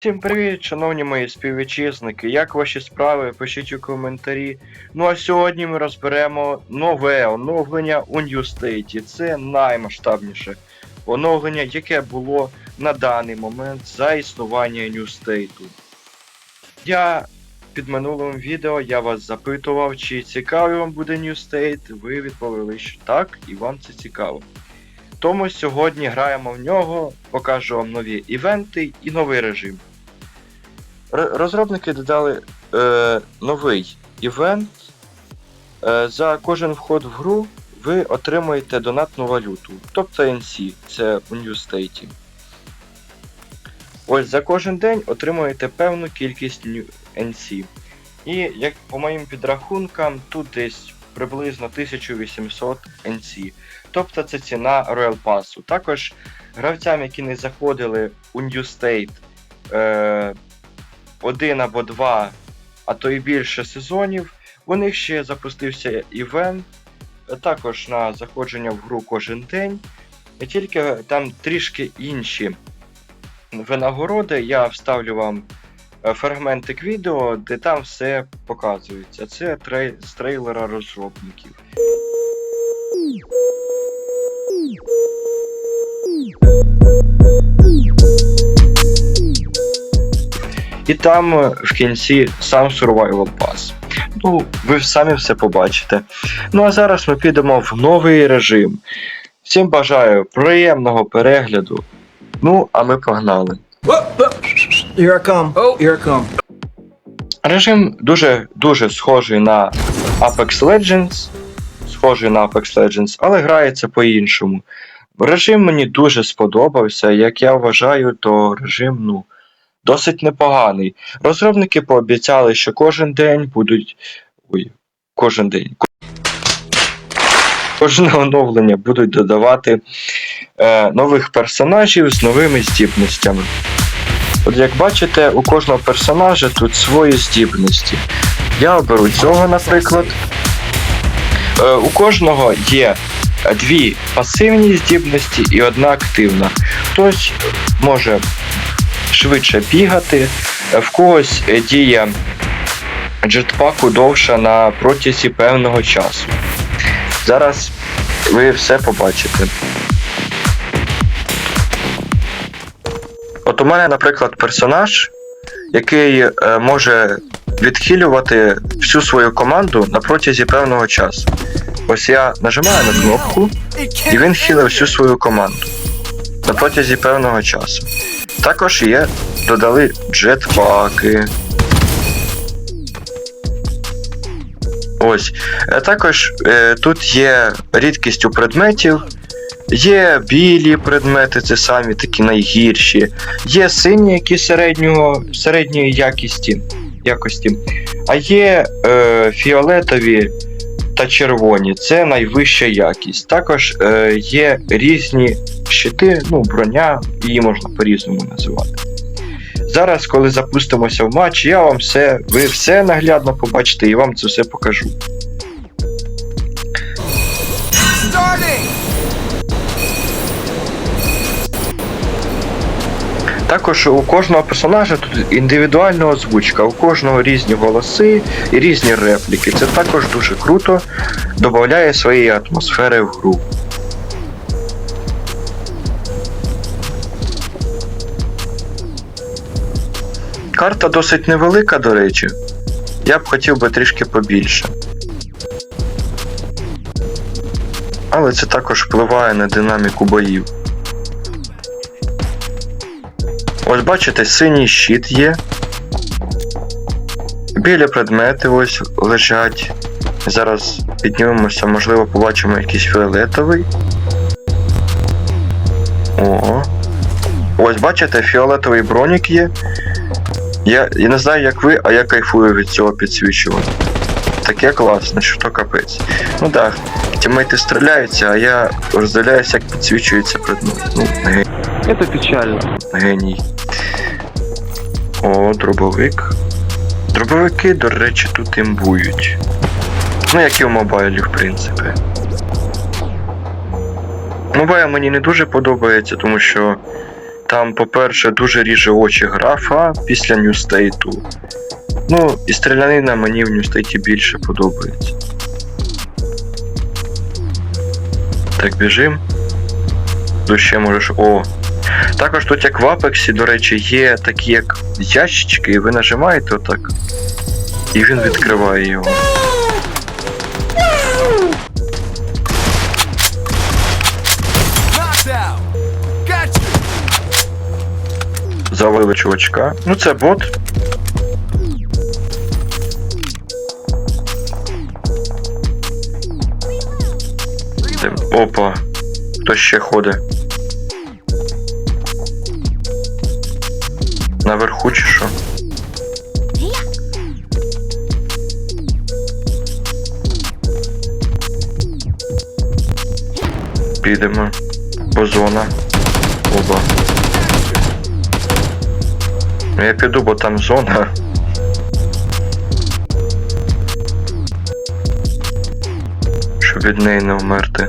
Всім привіт, шановні мої співвітчизники. Як ваші справи? Пишіть у коментарі. Ну а сьогодні ми розберемо нове оновлення у New State. Це наймасштабніше оновлення, яке було на даний момент за існування New State. Я під минулим відео я вас запитував, чи цікавий вам буде New State. Ви відповіли, що так, і вам це цікаво. Тому сьогодні граємо в нього, покажу вам нові івенти і новий режим. Розробники додали е, новий івент. Е, за кожен вход в гру ви отримуєте донатну валюту, тобто NC, це у New State. Ось за кожен день отримуєте певну кількість NC. І як по моїм підрахункам, тут десь приблизно 1800 NC. Тобто це ціна Royal Pass. Також гравцям, які не заходили у New State е, один або два, а то і більше сезонів, у них ще запустився івент, е, також на заходження в гру кожен день. Тільки там трішки інші винагороди. Я вставлю вам е, фрагментик відео, де там все показується. Це трей... з трейлера розробників. І там е, в кінці сам Survival Pass. Ну, ви самі все побачите. Ну а зараз ми підемо в новий режим. Всім бажаю приємного перегляду. Ну, а ми погнали. Here I come. Oh, here I come. Режим дуже дуже схожий на Apex Legends. Схожий на Apex Legends, але грається по-іншому. Режим мені дуже сподобався. Як я вважаю, то режим, ну, досить непоганий. Розробники пообіцяли, що кожен день будуть. Ой, кожен день. Кожне оновлення будуть додавати е, нових персонажів з новими здібностями. От як бачите, у кожного персонажа тут свої здібності. Я оберу цього, наприклад. Е, у кожного є дві пасивні здібності і одна активна. Хтось може швидше бігати, в когось е, дія джетпаку довша на протязі певного часу. Зараз ви все побачите. От у мене, наприклад, персонаж, який е, може відхилювати всю свою команду на протязі певного часу. Ось я нажимаю на кнопку, і він хілив всю свою команду на протязі певного часу. Також є, додали джетпаки. Ось. Е, Також е, тут є рідкість у предметів. Є білі предмети, це самі такі найгірші. Є сині, які середнього, середньої якості, якості. А є е, фіолетові та червоні, це найвища якість. Також е, є різні щити, ну, броня, її можна по-різному називати. Зараз, коли запустимося в матч, я вам все, ви все наглядно побачите і вам це все покажу. Також у кожного персонажа тут індивідуальна озвучка, у кожного різні голоси і різні репліки. Це також дуже круто, додає своєї атмосфери в гру. Карта досить невелика, до речі. Я б хотів би трішки побільше. Але це також впливає на динаміку боїв. Ось бачите, синій щит є. Білі предмети ось лежать. Зараз піднімемося, можливо, побачимо якийсь фіолетовий. О. Ось бачите, фіолетовий бронік є. Я, я не знаю, як ви, а я кайфую від цього підсвічування. Таке класне, що то капець. Ну так, тімейти стріляються, а я розділяюся, як підсвічується предмет. Ну, ге- Это печально. Геній. О, дробовик. Дробовики, до речі, тут імбують. Ну, як і в мобайлі, в принципі. Мобайл мені не дуже подобається, тому що Там, по-перше, дуже ріже очі графа після Ньюстейту. Ну, і стрілянина мені в Ньюстейті більше подобається. Так, біжим. Тут ще можеш. О. Також тут, як в Апексі, до речі, є такі як ящички, і ви нажимаєте отак. І він відкриває його. Завалили чувачка. Ну це бот. Опа. Хто ще ходить? Наверху чи що? Підемо. Озона. Оба. Ну я піду, бо там зона. Щоб від неї не вмерти.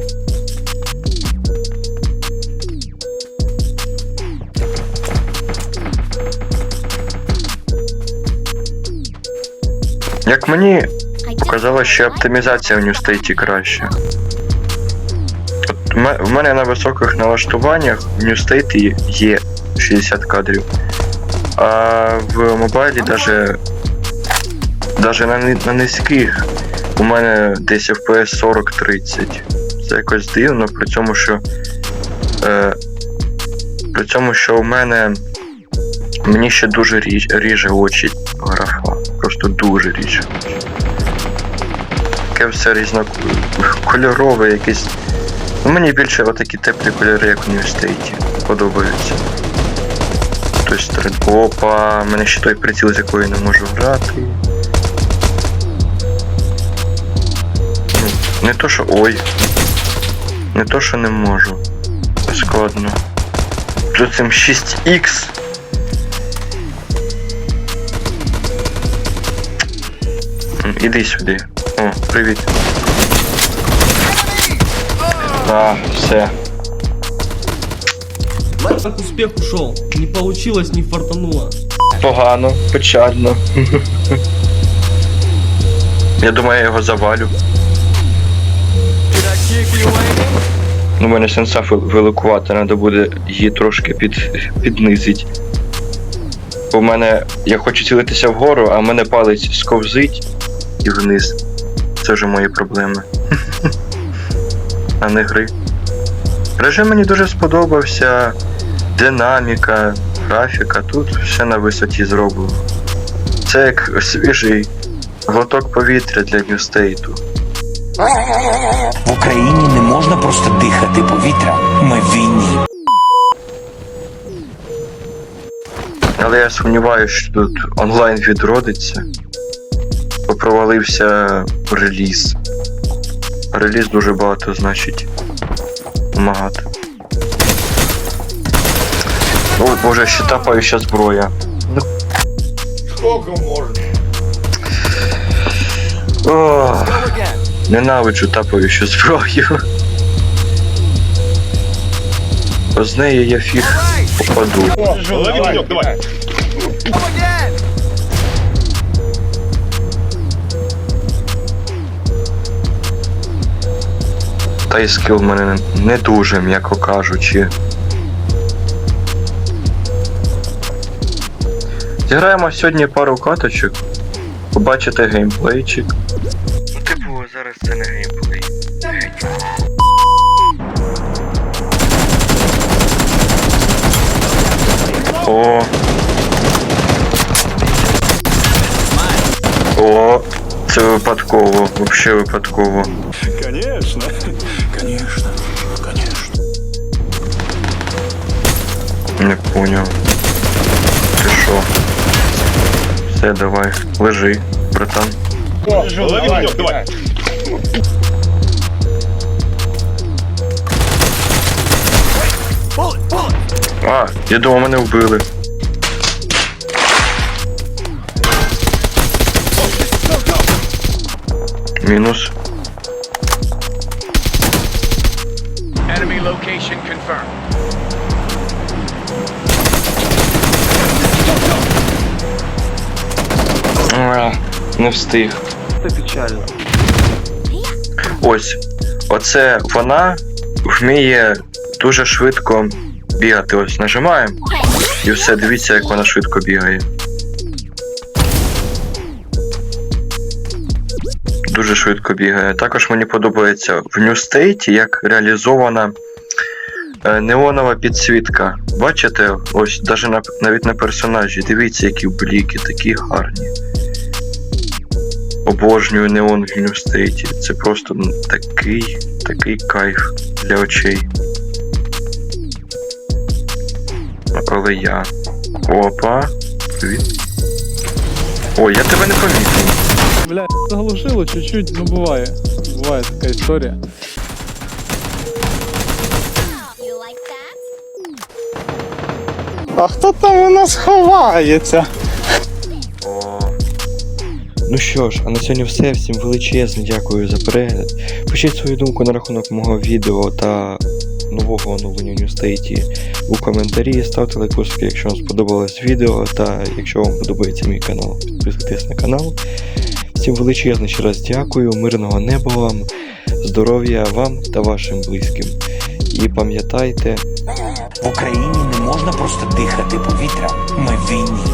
Як мені показало, що оптимізація в Ньюстейті краще. От в мене на високих налаштуваннях в Ньюстейті є 60 кадрів. А в мобайлі даже, даже на, на низьких у мене десь FPS 40-30. Це якось дивно, при цьому, що. Е, при цьому, що у мене мені ще дуже ріж, ріже очі графа. Просто дуже ріже. Таке все різнокольорове, якесь. Ну, мені більше отакі теплі кольори, як в університеті, подобаються. Хтось стрель. Опа, мене ще той приціл, з якої не можу грати. Ну, Не то, що. Ой. Не то, що не можу. Складно. Тут цим 6х. Іди сюди. О, привіт. А, все. Как успех ушел. Не получилось, не фартануло. Погано, печально. Я думаю, я його завалю. Ну, мене сенса виликувати, треба буде її трошки під, піднизить. Бо в мене. Я хочу цілитися вгору, а в мене палець сковзить і вниз. Це вже мої проблеми. а не гри. Режим мені дуже сподобався. Динаміка, графіка, тут все на висоті зроблено. Це як свіжий глоток повітря для Ньюстейту. В Україні не можна просто дихати повітря. Ми в війні. Але я сумніваюся, що тут онлайн відродиться. Провалився реліз. Реліз дуже багато значить. Помагати. О боже, ще тапаюча зброя. Сколько можна? О, ненавиджу тапаючу зброю. З неї я фіг попаду. Лови давай. Та й скіл в мене не- дуже, м'яко кажучи. Зіграємо сьогодні пару каточок. Побачите геймплейчик. Ну, типу, зараз це не геймплей. О. О, це випадково, взагалі випадково. Конечно. Конечно, конечно. Не понял. Ты шо? Все, давай, лежи, братан. Лови пенек, давай. Bullet. А, я думав, мене вбили. Мінус. Location confirmed. А, Не встиг. Це печально. Ось. Оце вона вміє дуже швидко бігати. Ось нажимаємо. І все, дивіться, як вона швидко бігає. Дуже швидко бігає. Також мені подобається в New State, як реалізована неонова підсвітка. Бачите, ось навіть на, навіть на персонажі. Дивіться, які бліки, такі гарні. Обожнюю неон в State. Це просто такий, такий кайф для очей. Але я. Опа. Привіт. Ой, я тебе не помітив. Бля, заглушило чуть-чуть, ну бывает. Бывает такая история. А хто там у нас ховається? Ну що ж, а на сьогодні все. Всім величезне дякую за перегляд. Пишіть свою думку на рахунок мого відео та нового оновлення New State у коментарі. Ставте лайкосики, якщо вам сподобалось відео, та якщо вам подобається мій канал, підписуйтесь на канал. Всім величезне ще раз дякую, мирного неба вам, здоров'я вам та вашим близьким. І пам'ятайте, В Україні можна просто дихати повітрям. Ми в війні.